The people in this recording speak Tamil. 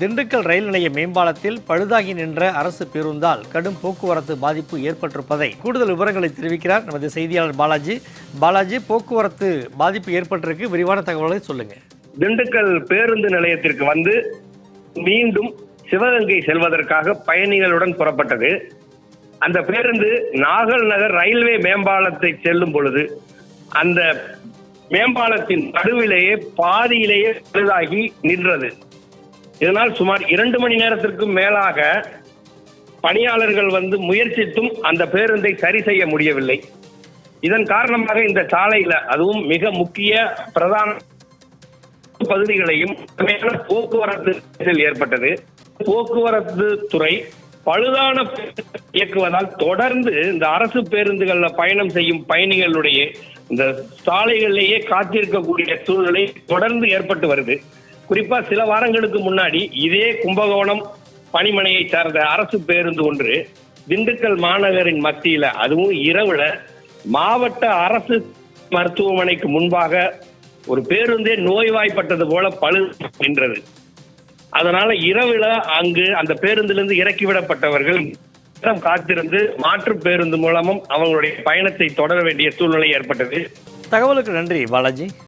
திண்டுக்கல் ரயில் நிலைய மேம்பாலத்தில் பழுதாகி நின்ற அரசு பேருந்தால் கடும் போக்குவரத்து பாதிப்பு ஏற்பட்டிருப்பதை கூடுதல் விவரங்களை தெரிவிக்கிறார் நமது செய்தியாளர் பாலாஜி. பாலாஜி போக்குவரத்து பாதிப்பு ஏற்பட்டிருக்கு. விரிவான தகவல்களை சொல்லுங்க. திண்டுக்கல் பேருந்து நிலையத்திற்கு வந்து மீண்டும் சிவகங்கை செல்வதற்காக பயணிகளுடன் புறப்பட்டது. அந்த பேருந்து நாகல் நகர் ரயில்வே மேம்பாலத்தை செல்லும் பொழுது அந்த மேம்பாலத்தின் நடுவிலேயே பாதியிலேயே பழுதாகி நின்றது. இதனால் சுமார் இரண்டு மணி நேரத்திற்கும் மேலாக பணியாளர்கள் வந்து முயற்சித்தும் அந்த பேருந்தை சரி செய்ய முடியவில்லை. இதன் காரணமாக இந்த சாலையில அதுவும் மிக முக்கிய பிரதான பகுதிகளையும் போக்குவரத்து ஏற்பட்டது. போக்குவரத்து துறை பழுதான இயக்குவதால் தொடர்ந்து இந்த அரசு பேருந்துகள்ல பயணம் செய்யும் பயணிகளுடைய இந்த சாலைகளிலேயே காத்திருக்கக்கூடிய சூழ்நிலை தொடர்ந்து ஏற்பட்டு வருது. குறிப்பா சில வாரங்களுக்கு முன்னாடி இதே கும்பகோணம் பணிமனையை சார்ந்த அரசு பேருந்து ஒன்று திண்டுக்கல் மாநகரின் மத்தியில அதுவும் இரவுல மாவட்ட அரசு மருத்துவமனைக்கு முன்பாக ஒரு பேருந்தே நோய்வாய்ப்பட்டது போல பழு நின்றது. அதனால இரவுல அங்கு அந்த பேருந்திலிருந்து இறக்கிவிடப்பட்டவர்கள் காத்திருந்து மாற்று பேருந்து மூலமும் அவங்களுடைய பயணத்தை தொடர வேண்டிய சூழ்நிலை ஏற்பட்டது. தகவலுக்கு நன்றி பாலாஜி.